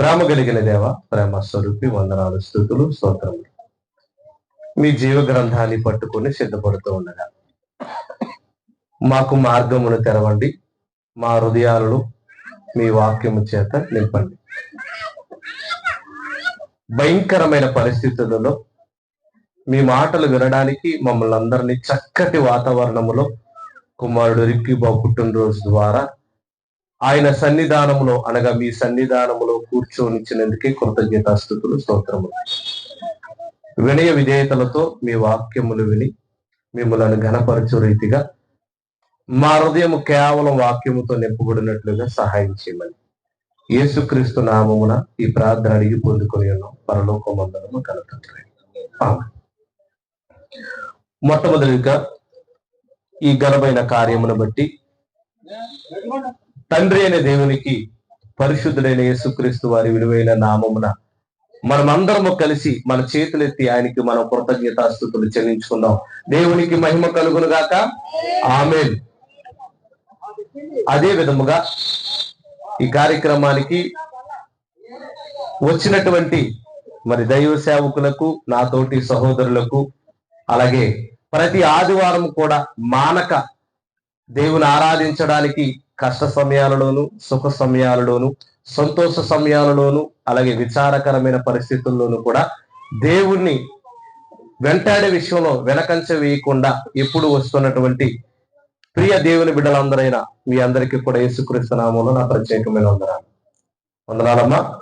ప్రేమ కలిగిన దేవ ప్రేమ స్వరూపి వందనాలు స్థుతులు స్తోత్రములు. మీ జీవ గ్రంథాన్ని పట్టుకొని సిద్ధపడుతూ ఉండగా మాకు మార్గమును తెరవండి మా హృదయాలను మీ వాక్యము చేత నింపండి. భయంకరమైన పరిస్థితులలో మీ మాటలు వినడానికి మమ్మల్ని అందరినీ చక్కటి వాతావరణములో కుమారుడు రిక్కి బాబు పుట్టినరోజు ద్వారా ఆయన సన్నిధానములో అనగా మీ సన్నిధానములో కూర్చొనిచ్చినందుకే కృతజ్ఞతాస్థుతులు స్తోత్రములు. వినయ విధేయతలతో మీ వాక్యములు విని మిమ్మల్ని ఘనపరచు రీతిగా మా హృదయం కేవలం వాక్యముతో నింపబడినట్లుగా సహాయం చేయమని యేసుక్రీస్తు నామమున ఈ ప్రార్థన అడిగి పొందుకొని ఉన్నాం. పరలోకమందరము కలతంత్రి మొట్టమొదటిగా ఈ ఘనమైన కార్యమును బట్టి తండ్రి అయిన దేవునికి పరిశుద్ధుడైన యేసుక్రీస్తు వారి విలువైన నామమున మనమందరము కలిసి మన చేతులెత్తి ఆయనకి మనం కృతజ్ఞతాస్థుతులు చెల్లించుకుందాం. దేవునికి మహిమ కలుగును గాక ఆమెన్. అదే విధముగా ఈ కార్యక్రమానికి వచ్చినటువంటి మరి దైవ సేవకులకు నా తోటి సహోదరులకు అలాగే ప్రతి ఆదివారం కూడా మానక దేవుని ఆరాధించడానికి కష్ట సమయాలలోను సుఖ సమయాలలోను సంతోష సమయాలలోను అలాగే విచారకరమైన పరిస్థితుల్లోనూ కూడా దేవుణ్ణి వెంటాడే విషయంలో వెనకంచ వేయకుండా ఎప్పుడు వస్తున్నటువంటి ప్రియ దేవుని బిడ్డలందరైన మీ అందరికీ కూడా యేసుక్రీస్తు నామంలో నా ప్రత్యేకమైన వందనాలు. వందనాలమ్మా.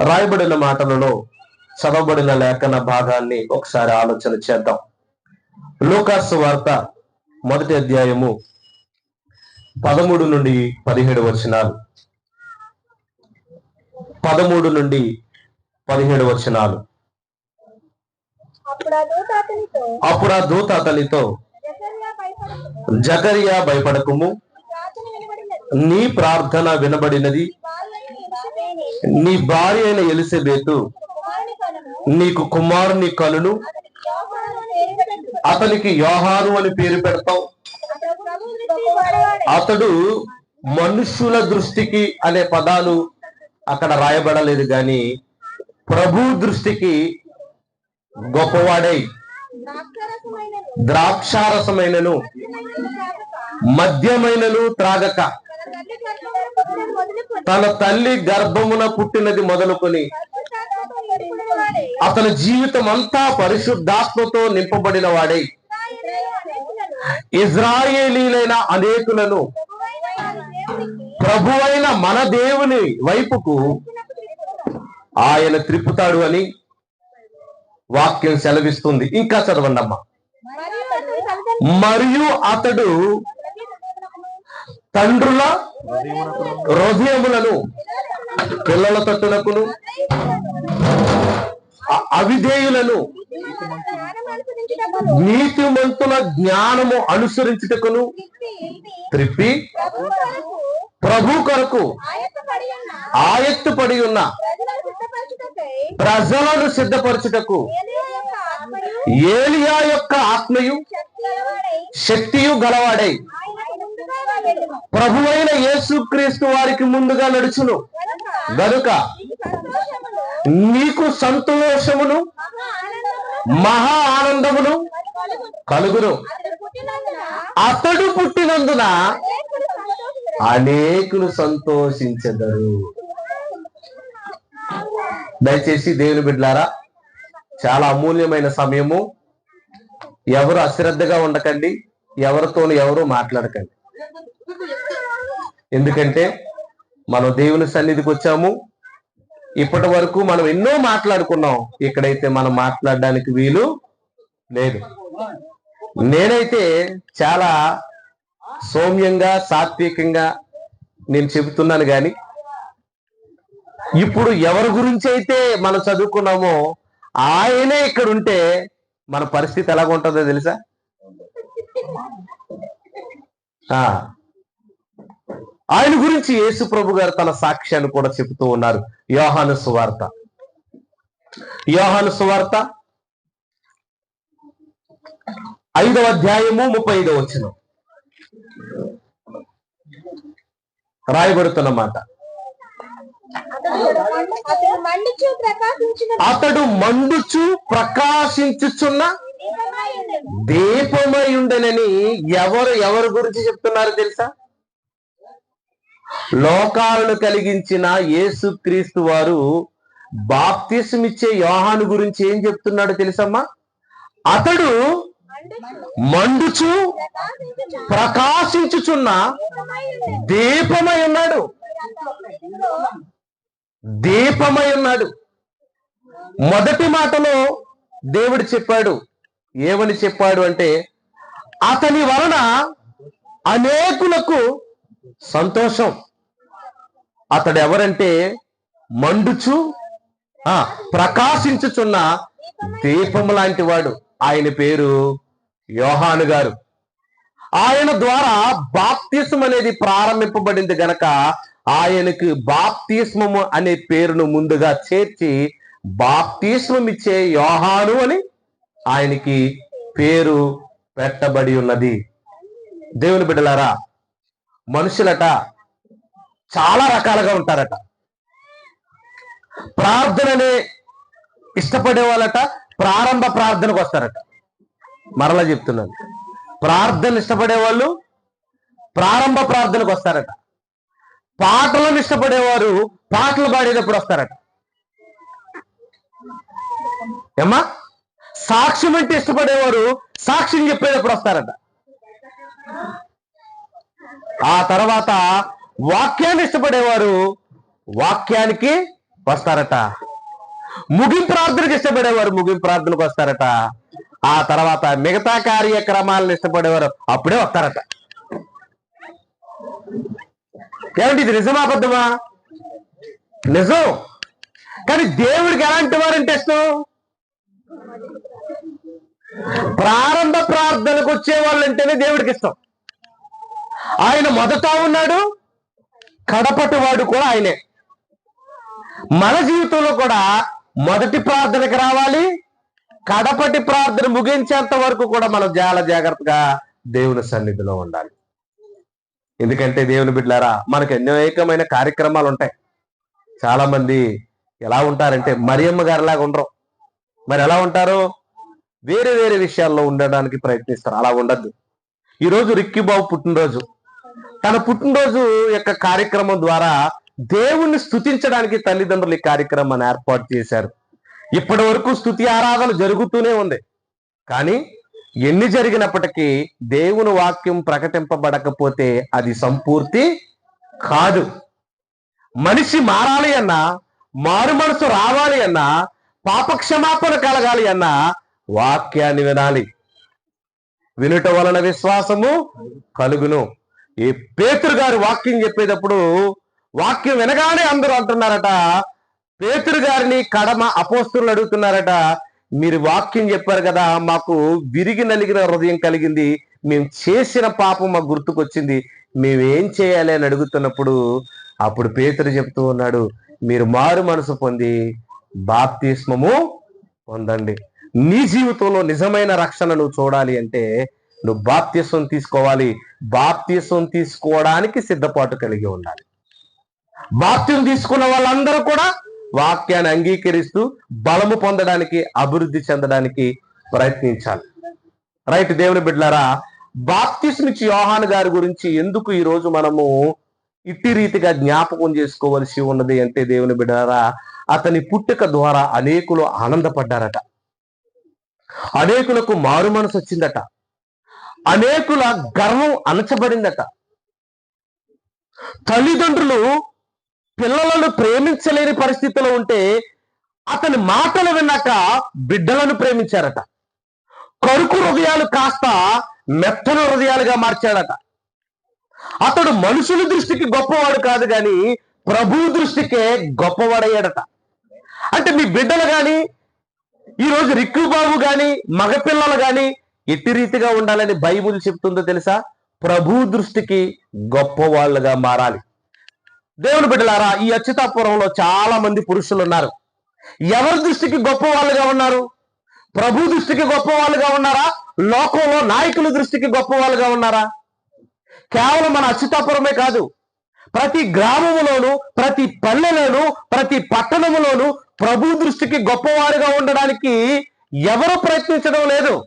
రాయబడిన మాటలలో చదవబడిన లేఖన భాగాన్ని ఒకసారి ఆలోచన చేద్దాం. లోకాసు వార్త మొదటి అధ్యాయము పదమూడు నుండి పదిహేడు వచనాలు. పదమూడు నుండి పదిహేడు వచనాలు. అప్పుడు ఆ దూత అతనితో జకర్యా భయపడకుము. నీ ప్రార్థన వినబడినది. నీ భార్య అయిన ఎలిసబెతు నీకు కుమారుని కలును అతనికి యోహాను అని పేరు పెడతావు అతడు దృష్టికి మనుషుల దృష్టికి అనే పదాలు అక్కడ రాయబడలేదు గాని ప్రభు దృష్టికి గొప్పవాడై ద్రాక్షారసమైనను మద్యమైనను త్రాగక. తన తల్లి గర్భమున పుట్టినది మొదలుకొని అతని జీవితం అంతా పరిశుద్ధాత్మతో నింపబడిన వాడై ఇజ్రాయేలీలైన అనేకులను ప్రభువైన మన ప్రభు అయిన మన దేవుని వైపుకు ఆయన త్రిప్పుతాడు అని వాక్యం సెలవిస్తుంది. ఇంకా చదవండమ్మా. మరియు అతడు తండ్రుల హృదయములను పిల్లల తట్టునకును అవిధేయులను నీతిమంతుల. జ్ఞానము అనుసరించుటకును త్రిప్పి ప్రభు కొరకు ఆయత్తపడి ఉన్న ప్రజలను సిద్ధపరచుటకు ఏలియా యొక్క ఆత్మయు శక్తియు గలవాడై ప్రభువైన యేసుక్రీస్తు వారికి ముందుగా నడుచును. గనుక నీకు సంతోషమును మహా ఆనందమును కలుగును. అతడు పుట్టినందున అనేకులు సంతోషించెదరు. దయచేసి దేవుని బిడ్డలారా చాలా అమూల్యమైన సమయము. ఎవరు అశ్రద్ధగా ఉండకండి ఎవరితోనూ ఎవరు మాట్లాడకండి. ఎందుకంటే మనం దేవుని సన్నిధికి వచ్చాము. ఇప్పటి వరకు మనం ఎన్నో మాట్లాడుకున్నాం. ఇక్కడైతే మనం మాట్లాడడానికి వీలు లేదు. నేనైతే చాలా సౌమ్యంగా సాత్వికంగా నేను చెబుతున్నాను కానీ ఇప్పుడు ఎవరి గురించి అయితే మనం చదువుకున్నామో ఆయనే ఇక్కడ ఉంటే మన పరిస్థితి ఎలాగుంటుందో తెలుసా? ఆ. ఆయన గురించి యేసు ప్రభు గారు తన సాక్ష్యాన్ని కూడా చెబుతూ ఉన్నారు. యోహాను సువార్త. యోహాను సువార్త ఐదవ అధ్యాయము ముప్పై ఐదవ వచ్చిన రాయబడుతున్న మాట. అతడు మండుచు ప్రకాశించుచున్న. దీపమై ఉండనని ఎవరు ఎవరి గురించి చెప్తున్నారు తెలుసా? లోకాలను కలిగించిన యేసుక్రీస్తు వారు బాప్తిసమిచ్చే యోహాను గురించి ఏం చెప్తున్నాడు తెలుసమ్మా? అతడు మండుచు ప్రకాశించుచున్న దీపమై దీపమై ఉన్నాడు. దీపమై ఉన్నాడు. మొదటి మాటలో దేవుడు చెప్పాడు. ఏమని చెప్పాడు అంటే అతని వలన అనేకులకు సంతోషం. అతడు ఎవరంటే మండుచు ఆ ప్రకాశించుచున్న దీపం లాంటి వాడు. ఆయన పేరు యోహాను గారు. ఆయన ద్వారా బాప్తిసం అనేది ప్రారంభింపబడింది గనక ఆయనకు బాప్తిస్మము అనే పేరును ముందుగా చేర్చి బాప్తిస్మం ఇచ్చే యోహాను అని ఆయనకి పేరు పెట్టబడి ఉన్నది. దేవుని బిడ్డలారా మనుషులట చాలా రకాలుగా ఉంటారట. ప్రార్థననే ఇష్టపడే వాళ్ళట ప్రారంభ ప్రార్థనకు వస్తారట. మరలా చెప్తున్నాను. ప్రార్థన ఇష్టపడే వాళ్ళు ప్రారంభ ప్రార్థనకు వస్తారట. పాటలను ఇష్టపడేవారు పాటలు పాడేటప్పుడు వస్తారట. ఏమ్మా? సాక్ష్యం అంటే ఇష్టపడేవారు సాక్ష్యం చెప్పేటప్పుడు వస్తారట. ఆ తర్వాత వాక్యాన్ని ఇష్టపడేవారు వాక్యానికి వస్తారట. ముగింపు ప్రార్థనకు ఇష్టపడేవారు ముగింపు ప్రార్థనకు వస్తారట. ఆ తర్వాత మిగతా కార్యక్రమాలను ఇష్టపడేవారు అప్పుడే వస్తారట. ఏమంటే ఇది నిజమా అబద్ధమా? నిజం. కానీ దేవుడికి ఎలాంటి వారంటే ఇష్టం? ప్రారంభ ప్రార్థనకు వచ్చే వాళ్ళంటేనే దేవుడికి ఇష్టం. ఆయన మొదట ఉన్నాడు కడపటి వాడు కూడా ఆయనే. మన జీవితంలో కూడా మొదటి ప్రార్థనకి రావాలి కడపటి ప్రార్థన ముగించేంత వరకు కూడా మనం చాలా జాగ్రత్తగా దేవుని సన్నిధిలో ఉండాలి. ఎందుకంటే దేవుని బిడ్డారా మనకు అనేకమైన కార్యక్రమాలు ఉంటాయి. చాలా మంది ఎలా ఉంటారంటే మరియమ్మ గారిలాగా ఉండరు. మరి ఎలా ఉంటారు? వేరే వేరే విషయాల్లో ఉండడానికి ప్రయత్నిస్తారు. అలా ఉండద్దు. ఈరోజు రిక్కిబాబు పుట్టినరోజు. తన పుట్టినరోజు యొక్క కార్యక్రమం ద్వారా దేవుణ్ణి స్థుతించడానికి తల్లిదండ్రులు ఈ కార్యక్రమాన్ని ఏర్పాటు చేశారు. ఇప్పటి వరకు స్తుతి ఆరాధన జరుగుతూనే ఉంది. కానీ ఎన్ని జరిగినప్పటికీ దేవుని వాక్యం ప్రకటింపబడకపోతే అది సంపూర్తి కాదు. మనిషి మారాలి అన్నా మారు మనసు రావాలి అన్నా పాపక్షమాపణ కలగాలి అన్నా వాక్యాన్ని వినాలి. వినుట వలన విశ్వాసము కలుగును. ఈ పేతురు గారు వాక్యం చెప్పేటప్పుడు వాక్యం వినగానే అందరూ అంటున్నారట పేతురు గారిని కడమ అపోస్తులు అడుగుతున్నారట మీరు వాక్యం చెప్పారు కదా మాకు విరిగి నలిగిన హృదయం కలిగింది మేము చేసిన పాపం మాకు గుర్తుకొచ్చింది మేమేం చేయాలి అని అడుగుతున్నప్పుడు అప్పుడు పేతురు చెప్తూ ఉన్నాడు మీరు మారు మనసు పొంది బాప్తిస్మము పొందండి. నీ జీవితంలో నిజమైన రక్షణ నువ్వు చూడాలి అంటే నువ్వు బాప్త్యసం తీసుకోవాలి. బాప్త్యసం తీసుకోవడానికి సిద్ధపాటు కలిగి ఉండాలి. బాప్త్యం తీసుకున్న వాళ్ళందరూ కూడా వాక్యాన్ని అంగీకరిస్తూ బలము పొందడానికి అభివృద్ధి చెందడానికి ప్రయత్నించాలి. రైట్ దేవుని బిడ్డలారా బాప్తిస్మిచ్చి యోహాన్ గారి గురించి ఎందుకు ఈ రోజు మనము ఇట్టి రీతిగా జ్ఞాపకం చేసుకోవలసి ఉన్నది అంటే దేవుని బిడ్డారా అతని పుట్టుక ద్వారా అనేకులు ఆనందపడ్డారట. అనేకులకు మారు మనసు వచ్చిందట. అనేకుల గర్వం అణచబడిందట. తల్లిదండ్రులు పిల్లలను ప్రేమించలేని పరిస్థితిలో ఉంటే అతని మాటలు విన్నాక బిడ్డలను ప్రేమించారట. కరుకు హృదయాలు కాస్త మెత్తన హృదయాలుగా మార్చాడట. అతడు మనుషుల దృష్టికి గొప్పవాడు కాదు కానీ ప్రభు దృష్టికే గొప్పవాడయ్యాడట. అంటే మీ బిడ్డలు కానీ ఈ రోజు రిక్కు బాబు గాని మగపిల్లలు గాని ఎట్టి రీతిగా ఉండాలని బైబుల్ చెప్తుందో తెలుసా? ప్రభు దృష్టికి గొప్ప వాళ్ళుగా మారాలి. దేవుని బిడ్డలారా ఈ అచ్యుతాపురంలో చాలా మంది పురుషులు ఉన్నారు. ఎవరి దృష్టికి గొప్ప వాళ్ళుగా ఉన్నారు? ప్రభు దృష్టికి గొప్ప వాళ్ళుగా ఉన్నారా? లోకంలో నాయకుల దృష్టికి గొప్ప వాళ్ళుగా ఉన్నారా? కేవలం మన అచ్యుతాపురమే కాదు ప్రతి గ్రామములోను ప్రతి పల్లెలోను ప్రతి పట్టణములోను ప్రభు దృష్టికి గొప్పవారుగా ఉండడానికి ఎవరు ప్రయత్నించడం లేదు.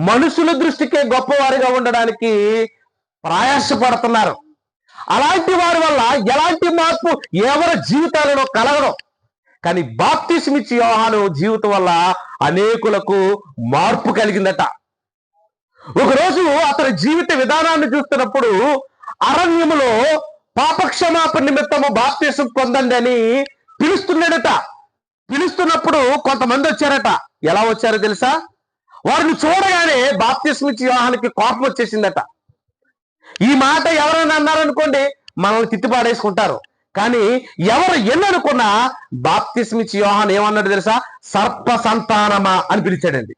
మనుషుల దృష్టికే గొప్పవారిగా ఉండడానికి ప్రయాసపడుతున్నారు. అలాంటి వారి వల్ల ఎలాంటి మార్పు ఎవరి జీవితాలలో కలగడం. కానీ బాప్తిస్మిచ్చి యోహాను జీవితం వల్ల అనేకులకు మార్పు కలిగిందట. ఒకరోజు అతని జీవిత విధానాన్ని చూస్తున్నప్పుడు అరణ్యములో పాపక్షమాపణ నిమిత్తము బాప్తీసం పొందండి అని పిలుస్తున్నాడట. పిలుస్తున్నప్పుడు కొంతమంది వచ్చారట. ఎలా వచ్చారో తెలుసా? వారిని చూడగానే బాప్తిస్మిచ్చి యోహానికి కోపం వచ్చేసిందట. ఈ మాట ఎవరైనా అన్నారనుకోండి మనల్ని తిట్టిపాడేసుకుంటారు. కానీ ఎవరు ఎన్ననుకున్నా బాప్తిస్మిచ్చి యోహాన్ ఏమన్నాడు తెలుసా? సర్ప సంతానమా అని పిలిచాడండి.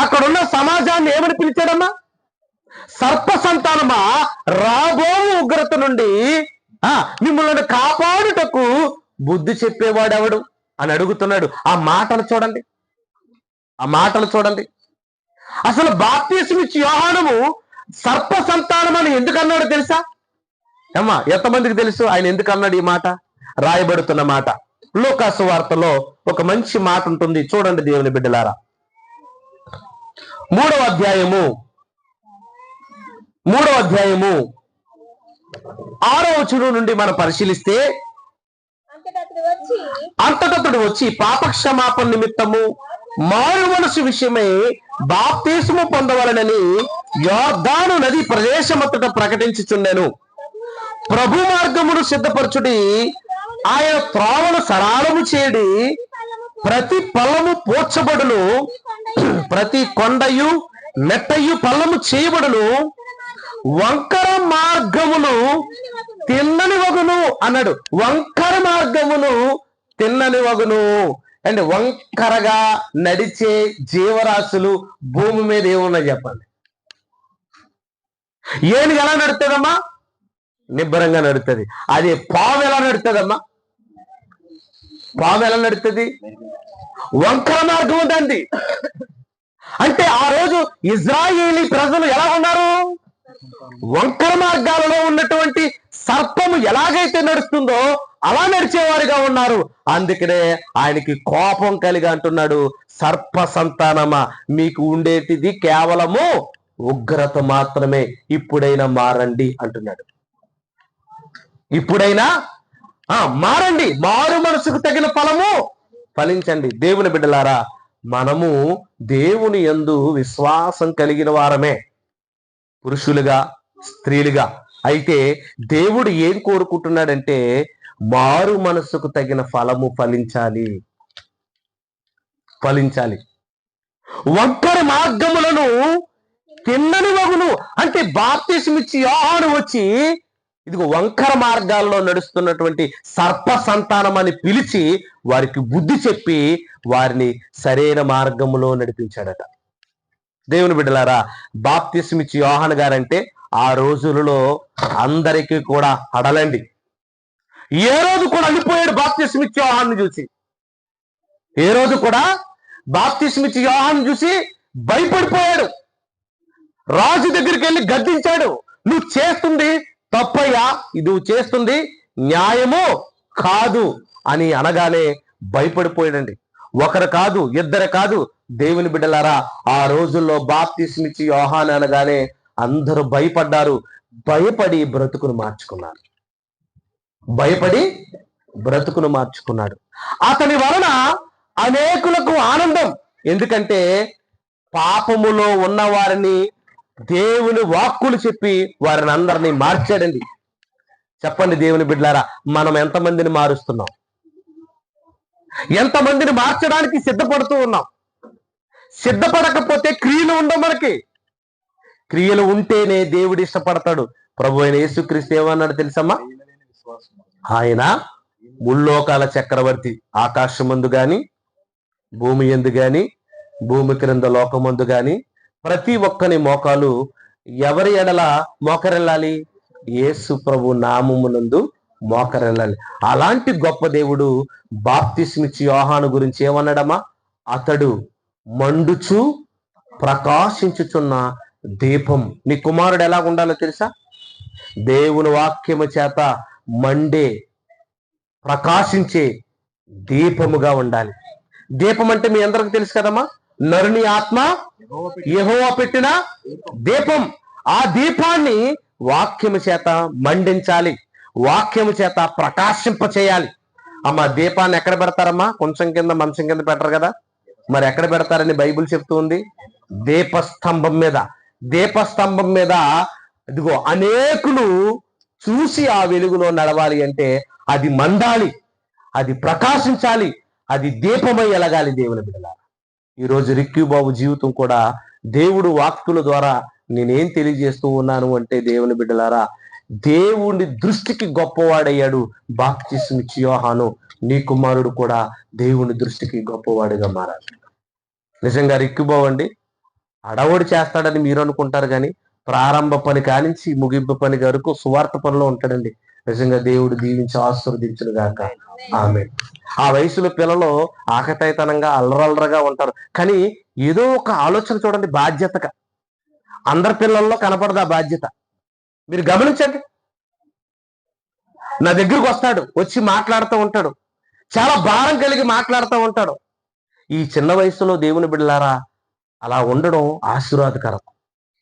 అక్కడున్న సమాజాన్ని ఏమని పిలిచాడమ్మా? సర్ప సంతానమా? రాబో ఉగ్రత నుండి ఆ మిమ్మల్ని కాపాడుటకు బుద్ధి చెప్పేవాడెవడు? అని అడుగుతున్నాడు. ఆ మాటలు చూడండి. ఆ మాటలు చూడండి. అసలు బాప్తీసమిచ్చి యోహానము సర్ప సంతానం అని ఎందుకు అన్నాడు తెలుసా? అమ్మా ఎంతమందికి తెలుసు? ఆయన ఎందుకు అన్నాడు ఈ మాట? రాయబడుతున్న మాట. లోకాసు వార్తలో ఒక మంచి మాట ఉంటుంది. చూడండి దేవుని బిడ్డలారా. మూడవ అధ్యాయము. మూడవ అధ్యాయము. ఆరో వచనం నుండి మనం పరిశీలిస్తే అంతటా అంతటతడు వచ్చి పాపక్షమాపణ నిమిత్తము మారు మనసు విషయమై బాప్తీసము పొందవలనని యోర్దాను నది ప్రదేశమంతట ప్రకటించుచుండెను. ప్రభు మార్గమును సిద్ధపరచుడి ఆయన త్రోవను సరాలము చేయడి ప్రతి పల్లము పోర్చబడును ప్రతి కొండయు మెట్టయు పల్లము చేయబడును వంకర మార్గమును తిన్నని వగును అన్నాడు. వంకర మార్గమును తిన్నని వగును. అంటే వంకరగా నడిచే జీవరాశులు భూమి మీద ఏమున్నాయి చెప్పండి. ఏనుగు ఎలా నడుతుందమ్మా నిబ్బరంగా నడుతుంది అదే పాము ఎలా నడుతుందమ్మా పాము ఎలా నడుతుంది వంకర మార్గం ఉందండి. అంటే ఆ రోజు ఇజ్రాయేలీ ప్రజలు ఎలా ఉన్నారు? వంకర మార్గాలలో ఉన్నటువంటి సర్పము ఎలాగైతే నడుస్తుందో అలా నడిచేవారుగా ఉన్నారు. అందుకనే ఆయనకి కోపం కలిగి అంటున్నాడు సర్ప సంతానమా? మీకు ఉండేటిది కేవలము ఉగ్రత మాత్రమే. ఇప్పుడైనా మారండి అంటున్నాడు. ఇప్పుడైనా ఆ మారండి. మారు మనసుకు తగిన ఫలము ఫలించండి. దేవుని బిడ్డలారా మనము దేవుని ఎందు విశ్వాసం కలిగిన వారమే. పురుషులుగా స్త్రీలుగా. అయితే దేవుడు ఏం కోరుకుంటున్నాడంటే మారు మనసుకు తగిన ఫలము ఫలించాలి. ఫలించాలి. ఒక్కరి మార్గములను తిన్నని వగును అంటే బాప్తిసమిచ్చి యోహాను వచ్చి ఇదిగో వంకర మార్గాల్లో నడుస్తున్నటువంటి సర్ప సంతానం అని పిలిచి వారికి బుద్ధి చెప్పి వారిని సరైన మార్గములో నడిపించాడట. దేవుని బిడ్డలారా బాప్తిస్మిచ్చి యోహాన్ గారంటే ఆ రోజులలో అందరికీ కూడా అడలండి ఏ రోజు కూడా అల్లిపోయాడు బాప్తిస్మిచ్చి యోహాన్ని చూసి? ఏ రోజు కూడా బాప్తిస్మిచ్చి యోహాన్ని చూసి భయపడిపోయాడు. రాజు దగ్గరికి వెళ్ళి గద్దించాడు నువ్వు చేస్తుంది తప్పయ్యా ఇది నువ్వు చేస్తుంది న్యాయము కాదు అని అనగానే భయపడిపోయాడండి. ఒకరు కాదు ఇద్దరు కాదు. దేవుని బిడ్డలారా ఆ రోజుల్లో బాప్తిస్మిచ్చి యోహాన్ అనగానే అందరూ భయపడ్డారు. భయపడి బ్రతుకును మార్చుకున్నారు. భయపడి బ్రతుకును మార్చుకున్నాడు. అతని వలన అనేకులకు ఆనందం. ఎందుకంటే పాపములో ఉన్న వారిని దేవుని వాక్కులు చెప్పి వారిని అందరినీ మార్చాడండి. చెప్పండి దేవుని బిడ్డలారా మనం ఎంతమందిని మారుస్తున్నాం? ఎంతమందిని మార్చడానికి సిద్ధపడుతూ ఉన్నాం? సిద్ధపడకపోతే క్రియలు ఉండవు మనకి. క్రియలు ఉంటేనే దేవుడు ఇష్టపడతాడు. ప్రభు అయిన యేసుక్రీస్తు ఏమన్నాడు తెలుసమ్మా? ఆయన ముల్లోకాల చక్రవర్తి ఆకాశమందు గాని భూమి ఎందు గాని భూమి క్రింద లోకమందు గాని ప్రతి ఒక్కని మోకాలు ఎవరి ఎడల మోకరెళ్ళాలి యేసు ప్రభు నామమునందు మోకరెళ్ళాలి అలాంటి గొప్ప దేవుడు బాప్తిస్మిచ్చి యోహాను గురించి ఏమన్నాడమ్మా? అతడు మండుచు ప్రకాశించుచున్న దీపం. నీ కుమారుడు ఎలా ఉండాలో తెలుసా? దేవుని వాక్యము చేత మండే ప్రకాశించే దీపముగా ఉండాలి. దీపం అంటే మీ అందరికి తెలుసు కదమ్మా? నరుని ఆత్మ యెహోవా పెట్టిన దీపం. ఆ దీపాన్ని వాక్యము చేత మండించాలి. వాక్యము చేత ప్రకాశింప చేయాలి అమ్మ దీపాన్ని ఎక్కడ పెడతారమ్మా? కొంచెం కింద మంచం కింద పెట్టరు కదా? మరి ఎక్కడ పెడతారని బైబిల్ చెప్తూ ఉంది? దీపస్తంభం మీద. దీపస్తంభం మీద ఇదిగో అనేకులు చూసి ఆ వెలుగులో నడవాలి అంటే అది మందాలి అది ప్రకాశించాలి అది దీపమై ఎలగాలి దేవుని బిడ్డల ఈరోజు రిక్యూబాబు జీవితం కూడా దేవుడు వాక్తుల ద్వారా నేనేం తెలియజేస్తూ ఉన్నాను అంటే దేవుని బిడ్డలారా దేవుని దృష్టికి గొప్పవాడయ్యాడు. బాప్తిస్మిచ్చి యోహాను నీ కుమారుడు కూడా దేవుని దృష్టికి గొప్పవాడిగా మారాడు. నిజంగా రిక్కిపోవండి అడవుడు చేస్తాడని మీరు అనుకుంటారు కానీ ప్రారంభ పని కానించి ముగింపు పని వరకు సువార్త పనిలో ఉంటాడండి. నిజంగా దేవుడు దీవించి ఆశీర్వదించను గాక. ఆమె ఆ వయసులో పిల్లలు ఆకతాయితనంగా అల్లరల్లరగా ఉంటారు. కానీ ఏదో ఒక ఆలోచన చూడండి బాధ్యతగా. అందరి పిల్లల్లో కనపడదు ఆ బాధ్యత. మీరు గమనించండి. నా దగ్గరకు వస్తాడు వచ్చి మాట్లాడుతూ ఉంటాడు. చాలా భారం కలిగి మాట్లాడుతూ ఉంటాడు. ఈ చిన్న వయసులో దేవుని బిడ్డలారా అలా ఉండడం ఆశీర్వాదకరం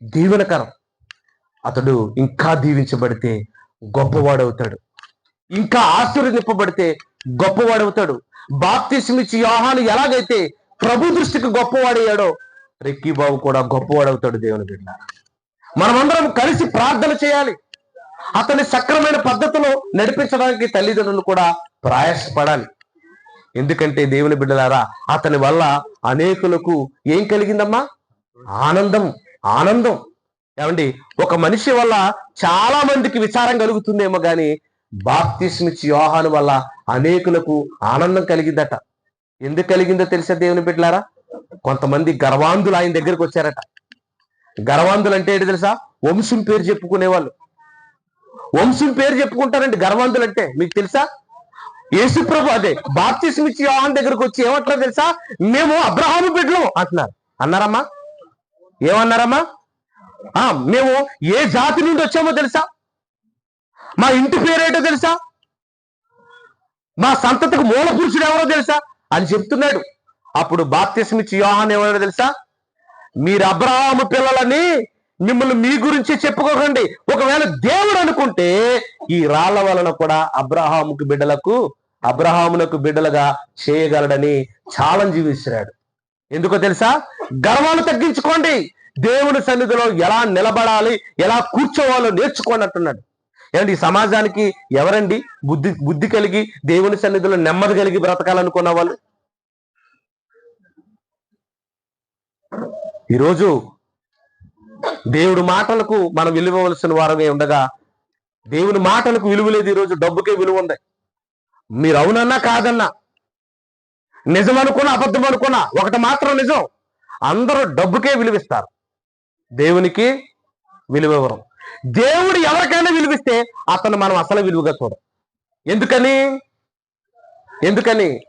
దీవెనకరం. అతడు ఇంకా దీవించబడితే గొప్పవాడవుతాడు. ఇంకా ఆశీర్వదింపబడితే గొప్పవాడవుతాడు. బాప్తిస్మిచ్చి యోహాను ఎలాగైతే ప్రభు దృష్టికి గొప్పవాడయ్యాడో రెక్కి బాబు కూడా గొప్పవాడవుతాడు దేవుని బిడ్డ మనమందరం కలిసి ప్రార్థన చేయాలి. అతని సక్రమైన పద్ధతిలో నడిపించడానికి తల్లిదండ్రులు కూడా ప్రయాసపడాలి. ఎందుకంటే దేవుని బిడ్డలారా అతని వల్ల అనేకులకు ఏం కలిగిందమ్మా? ఆనందం ఆనందం. ఏమండి ఒక మనిషి వల్ల చాలా మందికి విచారం కలుగుతుందేమో గాని బాప్తిస్మిచ్చి యోహాను వల్ల అనేకులకు ఆనందం కలిగిందట. ఎందుకు కలిగిందో తెలిసే దేవుని బిడ్డలారా? కొంతమంది గర్వాంధులు ఆయన దగ్గరికి వచ్చారట. గర్వాంధులు అంటే ఏంటి తెలుసా? వంశం పేరు చెప్పుకునేవాళ్ళు. వంశం పేరు చెప్పుకుంటారండి గర్వాంధులు అంటే మీకు తెలుసా? యేసుప్రభు అదే బాప్తిస్మిచ్చి యోహాన్ దగ్గరకు వచ్చి ఏమంటారు తెలుసా? మేము అబ్రహాము బిడ్డలం అంటున్నారు. అన్నారమ్మా? ఏమన్నారమ్మా? ఆ మేము ఏ జాతి నుండి వచ్చామో తెలుసా? మా ఇంటి పేరేటో తెలుసా? మా సంతతికి మూల పురుషుడు ఎవరో తెలుసా? అని చెప్తున్నాడు. అప్పుడు బాప్తిస్మిచ్చి యోహాన్ ఎవరో తెలుసా? మీరు అబ్రహాము పిల్లలని మిమ్మల్ని మీ గురించి చెప్పుకోకండి. ఒకవేళ దేవుడు అనుకుంటే ఈ రాళ్ళ వలన కూడా అబ్రహాముకు బిడ్డలకు అబ్రహామునకు బిడ్డలుగా చేయగలడని ఛాలెంజ్ విసిరాడు. ఎందుకో తెలుసా? గర్వాలు తగ్గించుకోండి. దేవుని సన్నిధిలో ఎలా నిలబడాలి ఎలా కూర్చోవాలో నేర్చుకోండి అంటున్నాడు ఏమండి ఈ సమాజానికి ఎవరండి బుద్ధి బుద్ధి కలిగి దేవుని సన్నిధిలో నెమ్మది కలిగి బ్రతకాలనుకున్న వాళ్ళు? ఈరోజు దేవుడి మాటలకు మనం విలువవలసిన వారమే ఉండగా దేవుని మాటలకు విలువ లేదు ఈరోజు డబ్బుకే విలువ ఉంది. మీరు అవునన్నా కాదన్నా నిజం అనుకున్నా అబద్ధం అనుకున్నా ఒకటి మాత్రం నిజం అందరూ డబ్బుకే విలువిస్తారు. దేవునికి విలువ దేవుడు ఎవరికైనా విలువిస్తే అతను మనం అసలు విలువగా చూడం. ఎందుకని? ఎందుకని?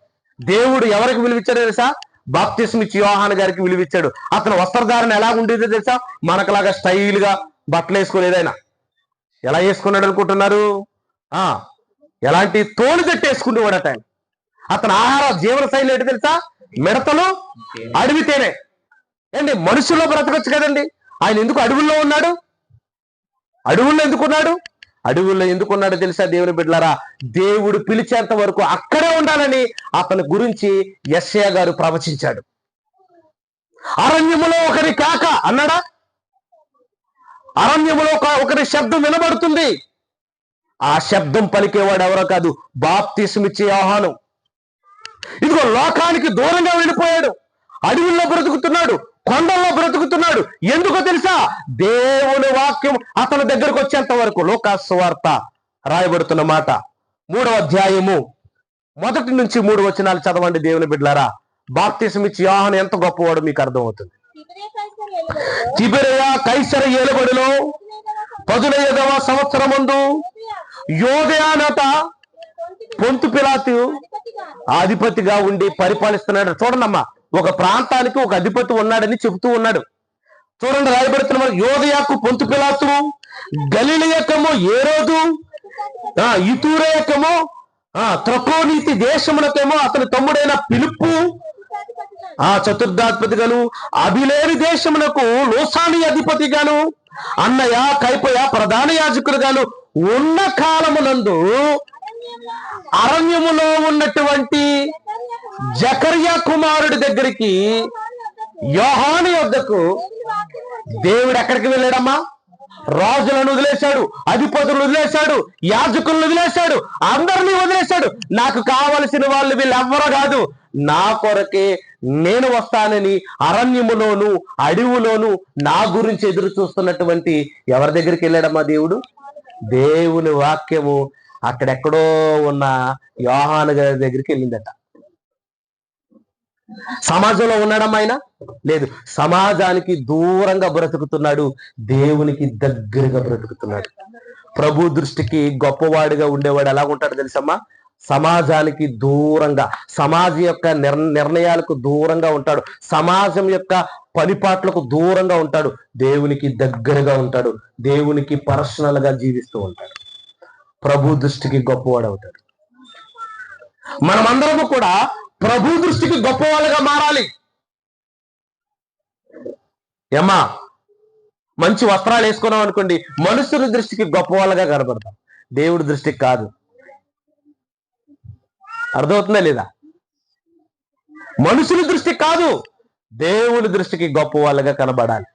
దేవుడు ఎవరికి విలువిచ్చారు తెలుసా? బాప్తిస్మ ఇచ్చి యోహాన్ గారికి విలువిచ్చాడు. అతను వస్త్రధారణ ఎలా ఉండేదో తెలుసా? మనకులాగా స్టైల్గా బట్టలు వేసుకోలేదైనా ఎలా వేసుకున్నాడు అనుకుంటున్నారు? ఆ ఎలాంటి తోలు జట్టు వేసుకునేవాడట ఆయన. అతని ఆహార జీవన శైలి ఏంటి తెలుసా? మిడతలు అడవితేనే. ఏంటి మనుషుల్లో బ్రతకొచ్చు కదండి. ఆయన ఎందుకు అడవుల్లో ఉన్నాడు? అడవుల్లో ఎందుకున్నాడు అడవుల్లో ఎందుకున్నాడో తెలుసా దేవుని బిడ్డలారా? దేవుడు పిలిచేంత వరకు అక్కడే ఉండాలని అతని గురించి యశ్యా గారు ప్రవచించాడు. అరణ్యములో ఒకరి కాక అన్నాడా? అరణ్యములో ఒక- ఒకరి శబ్దం వినబడుతుంది. ఆ శబ్దం పలికేవాడు ఎవరో కాదు బాప్తిస్మిచ్చే ఆహ్వానం ఇదిగో లోకానికి దూరంగా వెళ్ళిపోయాడు. అడవుల్లో బ్రతుకుతున్నాడు. కొండల్లో బ్రతుకుతున్నాడు. ఎందుకో తెలుసా? దేవుని వాక్యం అతని దగ్గరకు వచ్చేంత వరకు లోకాస్వార్త రాయబడుతున్న మాట. మూడవ అధ్యాయము. మొదటి నుంచి మూడు వచనాలు చదవండి దేవుని బిడ్లారా బిడ్డలారా బాప్తిసమిచ్చి యోహాను ఎంత గొప్పవాడు మీకు అర్థమవుతుంది. తిబిరే కైసరు ఏలుబడిలో తిబిరయ కైసర ఏలుబడిలో పదునైదవ సంవత్సరం ముందు యోదయానత పొంతు పిలాతు అధిపతిగా అధిపతిగా ఉండి పరిపాలిస్తున్నాడు. చూడండమ్మా. ఒక ప్రాంతానికి ఒక అధిపతి ఉన్నాడని చెబుతూ ఉన్నాడు. చూడండి రాయబడుతున్న యోధయాకు పొంతు పిలాతుము గలిలయకము ఏ రోజు ఆ, ఆ త్రకోనీతి దేశములకేమో అతని తమ్ముడైన పిలుపు ఆ చతుర్థాధిపతిగాను అభిలేని దేశమునకు లోసాని అధిపతిగాను అన్నయ్య కైపయ ప్రధాన యాజకులుగాను ఉన్న కాలమునందు అరణ్యములో ఉన్నటువంటి జకర్యా కుమారుడి దగ్గరికి యోహాను యొద్దకు దేవుడు ఎక్కడికి వెళ్ళాడమ్మా? రాజులను వదిలేశాడు అధిపతులను వదిలేశాడు యాజకులను వదిలేశాడు అందరినీ వదిలేశాడు. నాకు కావలసిన వాళ్ళు వీళ్ళు ఎవ్వరూ కాదు. నా కొరకే నేను వస్తానని అరణ్యములోను అడవులోను నా గురించి ఎదురు చూస్తున్నటువంటి ఎవరి దగ్గరికి వెళ్ళాడమ్మా దేవుడు? దేవుని వాక్యము అక్కడెక్కడో ఉన్న యోహాన్ గారి దగ్గరికి వెళ్ళిందట. సమాజంలో ఉన్నాడమ్మా ఆయన? లేదు. సమాజానికి దూరంగా బ్రతుకుతున్నాడు. దేవునికి దగ్గరగా బ్రతుకుతున్నాడు. ప్రభు దృష్టికి గొప్పవాడిగా ఉండేవాడు ఎలా ఉంటాడు తెలుసమ్మా? సమాజానికి దూరంగా సమాజం యొక్క నిర్ నిర్ణయాలకు దూరంగా ఉంటాడు. సమాజం యొక్క పనిపాట్లకు దూరంగా ఉంటాడు. దేవునికి దగ్గరగా ఉంటాడు. దేవునికి పర్సనల్గా జీవిస్తూ ఉంటాడు. ప్రభు దృష్టికి గొప్పవాడు అవుతాడు. మనమందరము కూడా ప్రభు దృష్టికి గొప్పవాళ్ళుగా మారాలి. ఏమ్మా మంచి వస్త్రాలు వేసుకున్నాం అనుకోండి మనుషుల దృష్టికి గొప్పవాళ్ళుగా కనబడతాం. దేవుడి దృష్టికి కాదు. అర్థమవుతుందా లేదా? మనుషుల దృష్టికి కాదు దేవుడి దృష్టికి గొప్ప వాళ్ళగా కనబడాలి.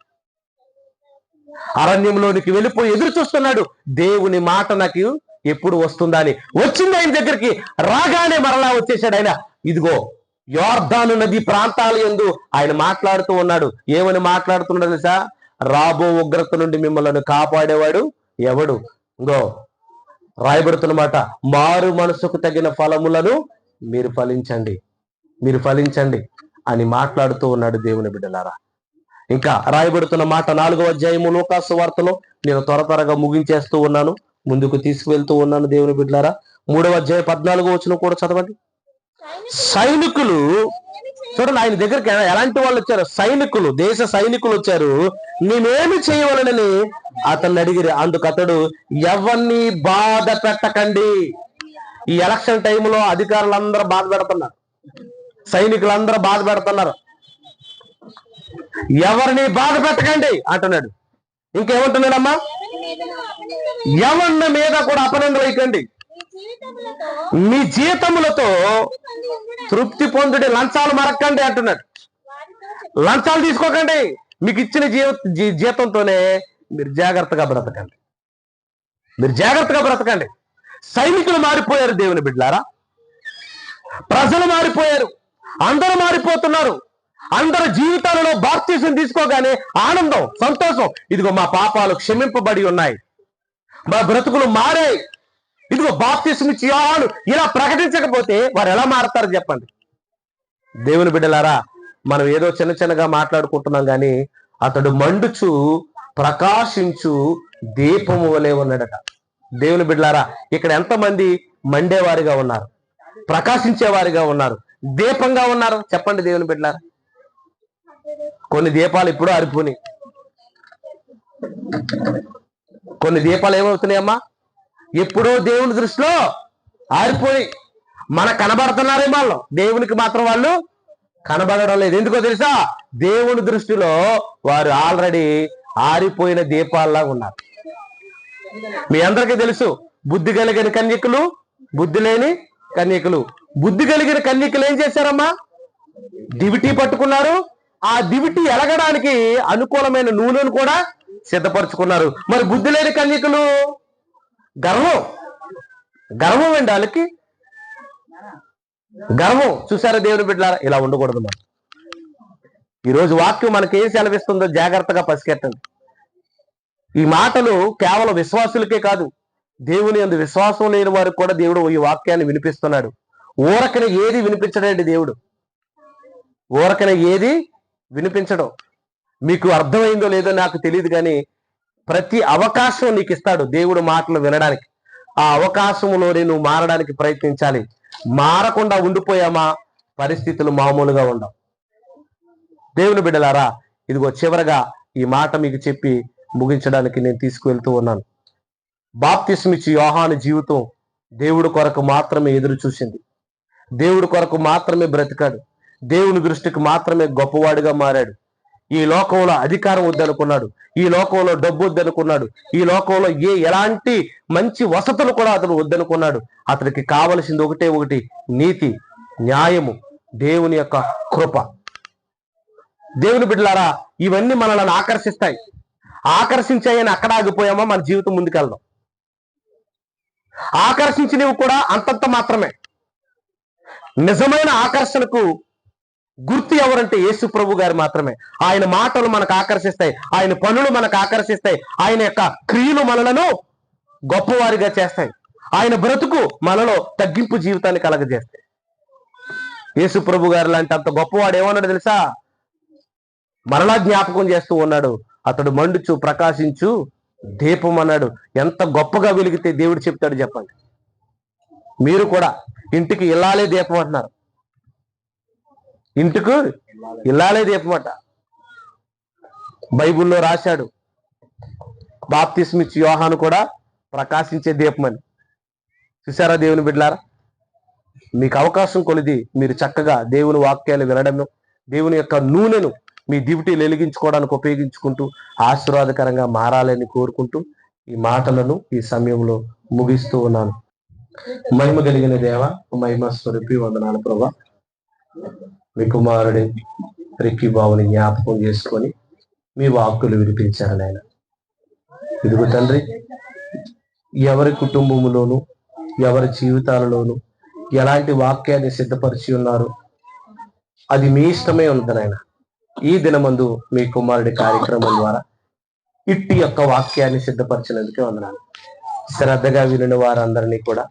అరణ్యంలోనికి వెళ్ళిపోయి ఎదురు చూస్తున్నాడు దేవుని మాట నాకు ఎప్పుడు వస్తుందా అని. వచ్చింది ఆయన దగ్గరికి రాగానే మరలా వచ్చేసాడు ఆయన. ఇదిగో యోర్ధాను నది ప్రాంతాల ఎందు ఆయన మాట్లాడుతూ ఉన్నాడు. ఏమని మాట్లాడుతున్నాడు తెలుసా? రాబో ఉగ్రత నుండి మిమ్మల్ని కాపాడేవాడు ఎవడు? ఇంకో రాయబడుతున్నమాట మారు మనసుకు తగిన ఫలములను మీరు ఫలించండి. మీరు ఫలించండి అని మాట్లాడుతూ ఉన్నాడు దేవుని బిడ్డలారా. ఇంకా రాయబడుతున్న మాట నాలుగో అధ్యాయము లోకాసు వార్తలో నేను త్వర త్వరగా ముగించేస్తూ ఉన్నాను. ముందుకు తీసుకువెళ్తూ ఉన్నాను దేవుని బిడ్డారా. మూడవ అధ్యాయ పద్నాలుగో వచ్చిన కూడా చదవండి. సైనికులు చూడండి ఆయన దగ్గరికి ఎలాంటి వాళ్ళు వచ్చారు? సైనికులు దేశ సైనికులు వచ్చారు. నేనేమి చేయవలనని అతన్ని అడిగిరి. అందుకు అతడు ఎవరిని బాధ పెట్టకండి. ఈ ఎలక్షన్ టైంలో అధికారులందరూ బాధ పెడుతున్నారు. సైనికులందరూ బాధ పెడుతున్నారు. ఎవరిని బాధ పెట్టకండి అంటున్నాడు. ఇంకేమంటున్నాడమ్మా? యవన్న మీద కూడా అపనిందలు మీ జీతములతో తృప్తి పొందుడి లంచాలు మరక్కండి అంటున్నాడు. లంచాలు తీసుకోకండి. మీకు ఇచ్చిన జీతంతోనే మీరు జాగ్రత్తగా బ్రతకండి. మీరు జాగ్రత్తగా బ్రతకండి. సైనికులు మారిపోయారు దేవుని బిడ్లారా. ప్రజలు మారిపోయారు. అందరూ మారిపోతున్నారు. అందరి జీవితాలలో బాప్తీసం తీసుకోగానే ఆనందం సంతోషం. ఇదిగో మా పాపాలు క్షమింపబడి ఉన్నాయి. మా బ్రతుకులు మారే. ఇదిగో బాప్తీసం ఇచ్చి ఇలా ప్రకటించకపోతే వారు ఎలా మారతారు చెప్పండి. దేవుని బిడ్డలారా మనం ఏదో చిన్న చిన్నగా మాట్లాడుకుంటున్నాం కానీ అతడు మండుచు ప్రకాశించు దీపము వలె ఉన్నాడట. దేవుని బిడ్డలారా ఇక్కడ ఎంతమంది మండేవారిగా ఉన్నారు? ప్రకాశించేవారిగా ఉన్నారు. దీపంగా ఉన్నారు. చెప్పండి దేవుని బిడ్డలారా. కొన్ని దీపాలు ఇప్పుడు అరిపోని కొన్ని దీపాలు ఏమవుతున్నాయమ్మా? ఎప్పుడో దేవుని దృష్టిలో ఆరిపోయి మన కనబడుతున్నారే వాళ్ళు. దేవునికి మాత్రం వాళ్ళు కనబడడం లేదు. ఎందుకో తెలుసా? దేవుని దృష్టిలో వారు ఆల్రెడీ ఆరిపోయిన దీపాల్లా ఉన్నారు. మీ అందరికీ తెలుసు బుద్ధి కలిగిన కన్యకులు బుద్ధి లేని కన్యకులు. బుద్ధి కలిగిన కన్యకులు ఏం చేశారమ్మా? దివిటీ పట్టుకున్నారు. ఆ దివిటీ ఎలగడానికి అనుకూలమైన నూనెను కూడా సిద్ధపరచుకున్నారు. మరి బుద్ధి లేని కన్యకులు? గర్వం. గర్వం అండి వాళ్ళకి. గర్వం. చూసారా దేవుని బిడ్డలారా? ఇలా ఉండకూడదు మనం. ఈరోజు వాక్యం మనకి ఏం సెలవిస్తుందో జాగ్రత్తగా పసికెట్టండి ఈ మాటలు కేవలం విశ్వాసులకే కాదు దేవుని అందు విశ్వాసం లేని వారికి కూడా దేవుడు ఈ వాక్యాన్ని వినిపిస్తున్నాడు. ఊరకన ఏది వినిపించడండి దేవుడు? ఊరకన ఏది వినిపించడం? మీకు అర్థమైందో లేదో నాకు తెలియదు కానీ ప్రతి అవకాశం నీకు ఇస్తాడు దేవుడు మాటలు వినడానికి. ఆ అవకాశంలోనే నువ్వు మారడానికి ప్రయత్నించాలి. మారకుండా ఉండిపోయామా? పరిస్థితులు మామూలుగా ఉండవు. దేవుని బిడ్డలారా ఇదిగో చివరగా ఈ మాట మీకు చెప్పి ముగించడానికి నేను తీసుకువెళ్తూ ఉన్నాను. బాప్తిస్మిచ్చి యోహాను జీవితం దేవుడు కొరకు మాత్రమే ఎదురు చూసింది. దేవుడి కొరకు మాత్రమే బ్రతికాడు. దేవుని దృష్టికి మాత్రమే గొప్పవాడిగా మారాడు. ఈ లోకంలో అధికారం వద్దనుకున్నాడు. ఈ లోకంలో డబ్బు వద్దనుకున్నాడు. ఈ లోకంలో ఏ ఎలాంటి మంచి వసతులు కూడా అతను వద్దనుకున్నాడు. అతనికి కావలసింది ఒకటే ఒకటి నీతి న్యాయము దేవుని యొక్క కృప. దేవుని బిడ్డలారా ఇవన్నీ మనల్ని ఆకర్షిస్తాయి. ఆకర్షించాయని అక్కడ ఆగిపోయామా? మన జీవితం ముందుకెళ్దాం. ఆకర్షించినవి కూడా అంతంత మాత్రమే. నిజమైన ఆకర్షణకు గుర్తు ఎవరంటే యేసు ప్రభు గారు మాత్రమే. ఆయన మాటలు మనకు ఆకర్షిస్తాయి. ఆయన పనులు మనకు ఆకర్షిస్తాయి. ఆయన యొక్క క్రియలు మనలను గొప్పవారిగా చేస్తాయి. ఆయన బ్రతుకు మనలో తగ్గింపు జీవితాన్ని కలగజేస్తాయి. యేసు ప్రభు గారు లాంటి అంత గొప్పవాడు ఏమన్నాడు తెలుసా? మరలా జ్ఞాపకం చేస్తూ ఉన్నాడు. అతడు మండుచు ప్రకాశించు దీపం అన్నాడు. ఎంత గొప్పగా వెలిగితే దేవుడు చెప్తాడు చెప్పండి. మీరు కూడా ఇంటికి ఇల్లాలే దీపం అంటున్నారు. ఇంటికి ఇల్లాలే దీపమట బైబుల్లో బైబిల్లో రాశాడు. బాప్తిస్మిచ్ యోహాను కూడా ప్రకాశించే దీపమని. చూసారా దేవుని బిడ్డలారా? మీకు అవకాశం కొలిది మీరు చక్కగా దేవుని వాక్యాలు వినడం దేవుని యొక్క నూనెను మీ డ్యూటీలు వెలిగించుకోవడానికి ఉపయోగించుకుంటూ ఆశీర్వాదకరంగా మారాలని కోరుకుంటూ ఈ మాటలను ఈ సమయంలో ముగిస్తూ ఉన్నాను. మహిమ కలిగిన దేవ మహిమ స్వరూపి వందనాలు ప్రభా. మీ కుమారుడి రిక్కి బావుని జ్ఞాపకం చేసుకొని మీ వాక్కులు వినిపించారు నాయన. ఇదిగో తండ్రి ఎవరి కుటుంబములోను ఎవరి జీవితాలలోను ఎలాంటి వాక్యాన్ని సిద్ధపరిచి ఉన్నారు? అది మీ ఇష్టమే ఉంది నాయన. ఈ దినమందు మీ కుమారుడి కార్యక్రమం ద్వారా ఇట్టి యొక్క వాక్యాన్ని సిద్ధపరిచినందుకే వందనాలు. శ్రద్ధగా వినిన వారందరినీ కూడా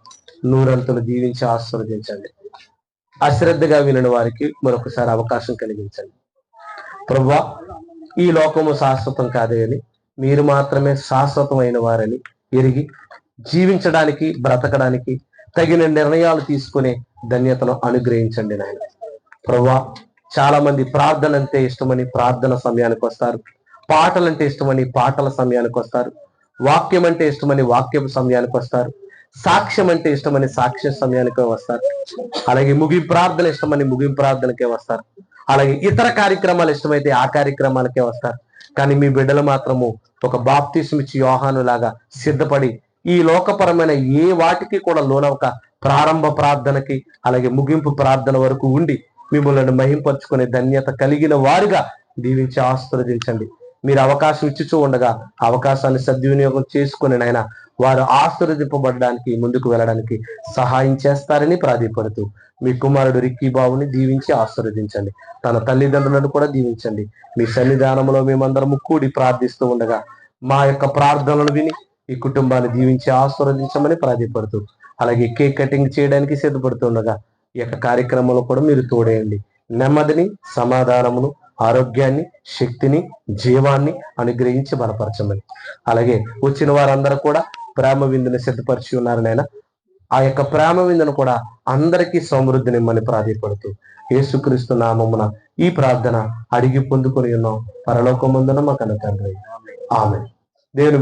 నూరంతులు దీవించి ఆశీర్వదించండి. అశ్రద్ధగా వినని వారికి మరొకసారి అవకాశం కలిగించండి. ప్రభా ఈ లోకము శాశ్వతం కాదే అని మీరు మాత్రమే శాశ్వతమైన వారని ఎరిగి జీవించడానికి బ్రతకడానికి తగిన నిర్ణయాలు తీసుకునే ధన్యతను అనుగ్రహించండి నాయన. ప్రభా చాలా మంది ప్రార్థన అంటే ఇష్టమని ప్రార్థన సమయానికి వస్తారు. పాటలంటే ఇష్టమని పాటల సమయానికి వస్తారు. వాక్యం అంటే ఇష్టమని వాక్యం సమయానికి వస్తారు. సాక్ష్యం అంటే ఇష్టమని సాక్ష్య సమయానికే వస్తారు. అలాగే ముగింపు ప్రార్థన ఇష్టమని ముగింపు ప్రార్థనకే వస్తారు. అలాగే ఇతర కార్యక్రమాలు ఇష్టమైతే ఆ కార్యక్రమాలకే వస్తారు. కానీ మీ బిడ్డలు మాత్రము ఒక బాప్తిస్మిచ్చి యోహాను లాగా సిద్ధపడి ఈ లోకపరమైన ఏ వాటికి కూడా లోనవక ప్రారంభ ప్రార్థనకి అలాగే ముగింపు ప్రార్థన వరకు ఉండి మిమ్మల్ని మహింపరుచుకునే ధన్యత కలిగిన వారుగా దీవించి ఆశీర్వదించండి. మీరు అవకాశం ఇచ్చుచూ ఉండగా అవకాశాన్ని సద్వినియోగం చేసుకుని నాయన వారు ఆశీర్వదింపబడడానికి ముందుకు వెళ్ళడానికి సహాయం చేస్తారని ప్రాధేయపడుతూ మీ కుమారుడు రిక్కీ బాబుని దీవించి ఆశీర్వదించండి. తన తల్లిదండ్రులను కూడా దీవించండి. మీ సన్నిధానంలో మేమందరము కూడి ప్రార్థిస్తూ ఉండగా మా యొక్క ప్రార్థనలు విని ఈ కుటుంబాన్ని దీవించి ఆశీర్వదించమని ప్రాధేయపడుతూ అలాగే కేక్ కటింగ్ చేయడానికి సిద్ధపడుతుండగా ఈ యొక్క కార్యక్రమంలో కూడా మీరు తోడేయండి. నెమ్మదిని సమాధానమును ఆరోగ్యాన్ని శక్తిని జీవాన్ని అనుగ్రహించి బలపరచమని. అలాగే వచ్చిన వారందరూ కూడా ప్రేమ విందుని సిద్ధపరిచి ఉన్నారు నాయన. ఆ యొక్క ప్రేమ విందును కూడా అందరికీ సమృద్ధినిమ్మని ప్రాధేయపడుతూ యేసుక్రీస్తు నామమున ఈ ప్రార్థన అడిగి పొందుకొని ఉన్నాం. పరలోకమందున మా కన్న తండ్రి. ఆమె దేవుని